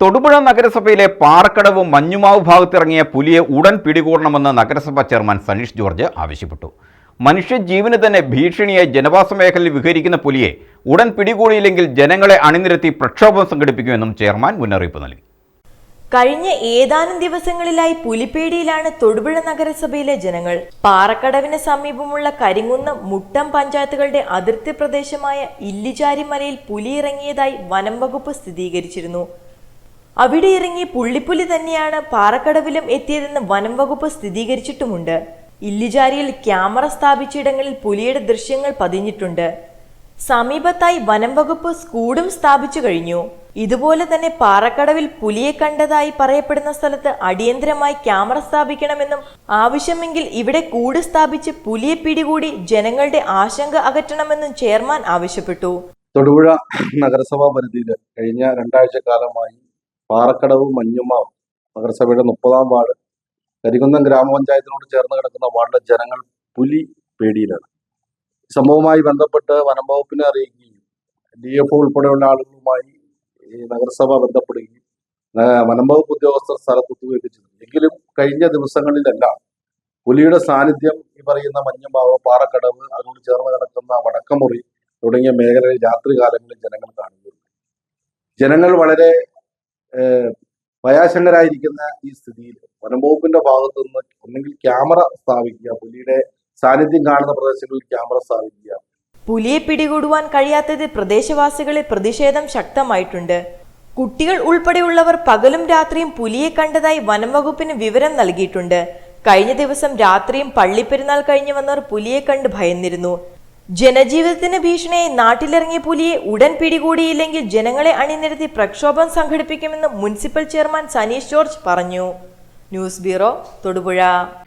തൊടുപുഴ നഗരസഭയിലെ പാറക്കടവ് മഞ്ഞുമാവ് ഭാഗത്തിറങ്ങിയ പുലിയെ ഉടൻ പിടികൂടണമെന്ന് നഗരസഭാ ചെയർമാൻ സനീഷ് ജോർജ് ആവശ്യപ്പെട്ടു. മനുഷ്യജീവന് തന്നെ ഭീഷണിയായി ജനവാസ മേഖലയിൽ വിഹരിക്കുന്ന പുലിയെ ഉടൻ പിടികൂടിയില്ലെങ്കിൽ ജനങ്ങളെ അണിനിരത്തി പ്രക്ഷോഭം സംഘടിപ്പിക്കുമെന്നും ചെയർമാൻ മുന്നറിയിപ്പ് നൽകി. കഴിഞ്ഞ ഏതാനും ദിവസങ്ങളിലായി പുലിപ്പേടിയിലാണ് തൊടുപുഴ നഗരസഭയിലെ ജനങ്ങൾ. പാറക്കടവിന് സമീപമുള്ള കരിങ്കുന്ന് മുട്ടം പഞ്ചായത്തുകളുടെ അതിർത്തി പ്രദേശമായ ഇല്ലിചാരിമലയിൽ പുലി ഇറങ്ങിയതായി വനം വകുപ്പ് സ്ഥിരീകരിച്ചിരുന്നു. അവിടെ ഇറങ്ങി പുള്ളിപ്പുലി തന്നെയാണ് പാറക്കടവിലും എത്തിയതെന്ന് വനം വകുപ്പ് സ്ഥിരീകരിച്ചിട്ടുമുണ്ട്. ഇല്ലിചാരിയിൽ ക്യാമറ സ്ഥാപിച്ചിടങ്ങളിൽ പുലിയുടെ ദൃശ്യങ്ങൾ പതിഞ്ഞിട്ടുണ്ട്. സമീപത്തായി വനം വകുപ്പ് സ്കൂഡും സ്ഥാപിച്ചു കഴിഞ്ഞു. ഇതുപോലെ തന്നെ പാറക്കടവിൽ പുലിയെ കണ്ടതായി പറയപ്പെടുന്ന സ്ഥലത്ത് അടിയന്തരമായി ക്യാമറ സ്ഥാപിക്കണമെന്നും ആവശ്യമെങ്കിൽ ഇവിടെ കൂട് സ്ഥാപിച്ച് പുലിയെ പിടികൂടി ജനങ്ങളുടെ ആശങ്ക അകറ്റണമെന്നും ചെയർമാൻ ആവശ്യപ്പെട്ടു. തൊടുപുഴ നഗരസഭാ പരിധിയിൽ കഴിഞ്ഞ രണ്ടാഴ്ച കാലമായി പാറക്കടവ് മഞ്ഞുമാവ് നഗരസഭയുടെ മുപ്പതാം വാർഡ് കരികുന്നം ഗ്രാമപഞ്ചായത്തിനോട് ചേർന്ന് കിടക്കുന്ന വാർഡിലെ ജനങ്ങൾ പുലി പേടിയിലാണ്. സംഭവവുമായി ബന്ധപ്പെട്ട് വനം വകുപ്പിനെ അറിയിക്കുകയും ഡി എഫ് ഉൾപ്പെടെയുള്ള ആളുകളുമായി നഗരസഭ ബന്ധപ്പെടുകയും വനം വകുപ്പ് ഉദ്യോഗസ്ഥർ സ്ഥലത്തെത്തുകയൊക്കെ ചെയ്തു എങ്കിലും കഴിഞ്ഞ ദിവസങ്ങളിലെല്ലാം പുലിയുടെ സാന്നിധ്യം ഈ പറയുന്ന മഞ്ഞുമാവ് പാറക്കടവ് അതിനോട് ചേർന്ന് കിടക്കുന്ന വടക്കമുറി തുടങ്ങിയ മേഖലകളിൽ രാത്രി കാലങ്ങളിൽ ജനങ്ങൾ കാണുന്നുണ്ട്. ജനങ്ങൾ വളരെ ഭയാശങ്കരായിരിക്കുന്ന ഈ സ്ഥിതിയിൽ വനംവകുപ്പിന്റെ ഭാഗത്തു നിന്ന് ഒന്നെങ്കിൽ ക്യാമറ സ്ഥാപിക്കുക പുലിയുടെ സാന്നിധ്യം കാണുന്ന പ്രദേശങ്ങളിൽ ക്യാമറ സ്ഥാപിക്കുക. പുലിയെ പിടികൂടുവാൻ കഴിയാത്തത് പ്രദേശവാസികളിൽ പ്രതിഷേധം ശക്തമായിട്ടുണ്ട്. കുട്ടികൾ ഉൾപ്പെടെയുള്ളവർ പകലും രാത്രിയും പുലിയെ കണ്ടതായി വനംവകുപ്പിന് വിവരം നൽകിയിട്ടുണ്ട്. കഴിഞ്ഞ ദിവസം രാത്രിയും പള്ളിപ്പെരുന്നാൾ കഴിഞ്ഞു വന്നവർ പുലിയെ കണ്ട് ഭയന്നിരുന്നു. ജനജീവിതത്തിന് ഭീഷണിയായി നാട്ടിലിറങ്ങിയ പുലിയെ ഉടൻ പിടികൂടിയില്ലെങ്കിൽ ജനങ്ങളെ അണിനിരത്തി പ്രക്ഷോഭം സംഘടിപ്പിക്കുമെന്ന് മുനിസിപ്പൽ ചെയർമാൻ സനീഷ് ജോർജ് പറഞ്ഞു. News bureau Thodupuzha.